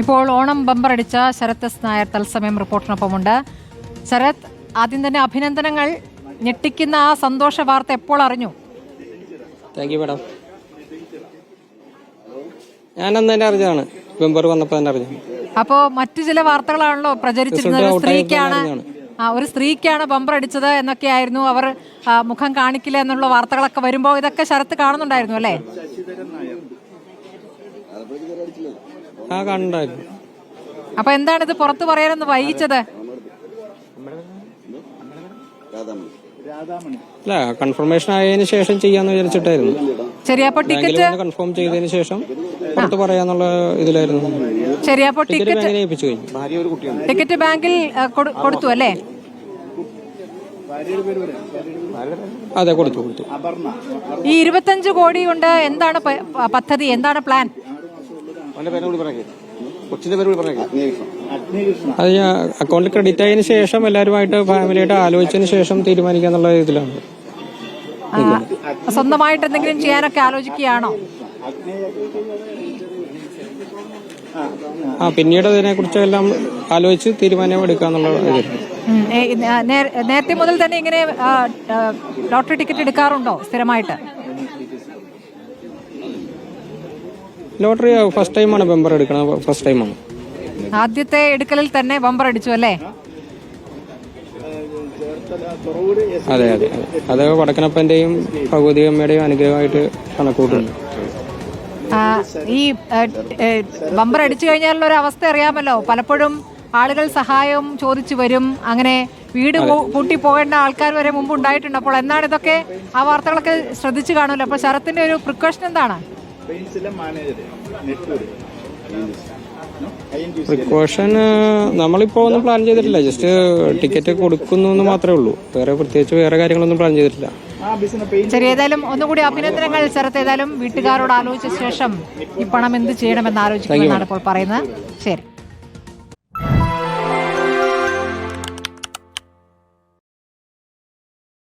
ഇപ്പോൾ ഓണം ബമ്പർ അടിച്ച ശരത് എസ് നായർ തത്സമയം റിപ്പോർട്ടിനൊപ്പമുണ്ട്. ശരത് ആദ്യം തന്നെ അഭിനന്ദനങ്ങൾ. ഞെട്ടിക്കുന്ന ആ സന്തോഷ വാർത്ത എപ്പോൾ അറിഞ്ഞു? താങ്ക് യു മാഡം ഞാൻ അന്ന് തന്നെ അറിഞ്ഞതാണ്. ബമ്പർ വന്നപ്പോൾ തന്നെ അറിഞ്ഞു. അപ്പോ മറ്റു ചില വാർത്തകളാണല്ലോ പ്രചരിച്ചിരുന്നത്. സ്ത്രീക്കാണ് ഒരു സ്ത്രീക്കാണ് ബമ്പർ അടിച്ചത് എന്നൊക്കെയായിരുന്നു അവർ മുഖം കാണിക്കില്ല എന്നുള്ള വാർത്തകളൊക്കെ വരുമ്പോൾ ഇതൊക്കെ ശരത്ത് കാണുന്നുണ്ടായിരുന്നു അല്ലേ? ആ കാണുന്നുണ്ടായിരുന്നു അപ്പൊ എന്താണ് ഇത് പുറത്തു പറയാനൊന്ന് വൈകിച്ചത്? അല്ല കൺഫർമേഷൻ ആയതിനു ശേഷം ചെയ്യാന്ന് വിചാരിച്ചിട്ടായിരുന്നു. ശരി അപ്പൊ ടിക്കറ്റ് കൺഫേം ചെയ്തതിന് ശേഷം പുറത്ത് പറയാന്നുള്ള ഇതിലായിരുന്നു. ശരി അപ്പൊ ടിക്കറ്റ് ഏൽപ്പിച്ചു കഴിഞ്ഞു. ടിക്കറ്റ് ബാങ്കിൽ കൊടുത്തു അല്ലേ? അതെ കൊടുത്തു കൊടുത്തു. ഈ ഇരുപത്തഞ്ച് കോടി കൊണ്ട് എന്താണ് പദ്ധതി? എന്താണ് പ്ലാൻ? അത് ഞാൻ അക്കൗണ്ടിൽ ക്രെഡിറ്റ് ആയതിനു ശേഷം എല്ലാവരുമായിട്ട് ഫാമിലിയായിട്ട് ആലോചിച്ചതിനു ശേഷം തീരുമാനിക്കാന്നുള്ള ഇതിലാണ്. സ്വന്തമായിട്ട് എന്തെങ്കിലും ചെയ്യാനൊക്കെ ആലോചിക്കുകയാണോ? ആ പിന്നീട് അതിനെ കുറിച്ചെല്ലാം ആലോചിച്ച് തീരുമാനം എടുക്കാന്നുള്ള നേരത്തെ മുതൽ തന്നെ ഇങ്ങനെ ലോട്ടറി ടിക്കറ്റ് എടുക്കാറുണ്ടോ സ്ഥിരമായിട്ട്? ലോട്ടറി ഫസ്റ്റ് ടൈമാണ് ബമ്പർ എടുക്കണത്. ഫസ്റ്റ് ടൈമാണ് ആദ്യത്തെ എടുക്കലിൽ തന്നെ ബമ്പർ അടിച്ചു അല്ലേ? അതെ അതെ. അതെ വടക്കനപ്പന്റെയും ഭഗവതി അമ്മയുടെയും അനുഗ്രഹമായിട്ട് കണക്കൂട്ടുന്നു ഈ ബമ്പർ അടിച്ചു കഴിഞ്ഞാലുള്ള ഒരു അവസ്ഥ അറിയാമല്ലോ. പലപ്പോഴും ആളുകൾ സഹായവും ചോദിച്ചു വരും. അങ്ങനെ വീട് കൂട്ടി പോകേണ്ട ആൾക്കാർ വരെ മുമ്പ് ഉണ്ടായിട്ടുണ്ട് അപ്പോൾ എന്താണ് ഇതൊക്കെ? ആ വാർത്തകളൊക്കെ ശ്രദ്ധിച്ചു കാണുമല്ലോ. അപ്പോൾ ശരത്തിന്റെ ഒരു പ്രിക്കോഷൻ എന്താണ്? പ്രിക്കോഷൻ നമ്മളിപ്പോ ഒന്നും പ്ലാൻ ചെയ്തിട്ടില്ല. ജസ്റ്റ് ടിക്കറ്റ് കൊടുക്കുന്നു എന്ന് മാത്രമേ ഉള്ളൂ. വേറെ പ്രത്യേകിച്ച് വേറെ കാര്യങ്ങളൊന്നും പ്ലാൻ ചെയ്തിട്ടില്ല. ശരി ഏതായാലും ഒന്നുകൂടി അഭിനന്ദനങ്ങൾ ഏതായാലും വീട്ടുകാരോട് ആലോചിച്ച ശേഷം ഈ പണം എന്ത് ചെയ്യണമെന്ന് ആലോചിക്കുമെന്നാണ് ഇപ്പോൾ പറയുന്നത്. ശരി.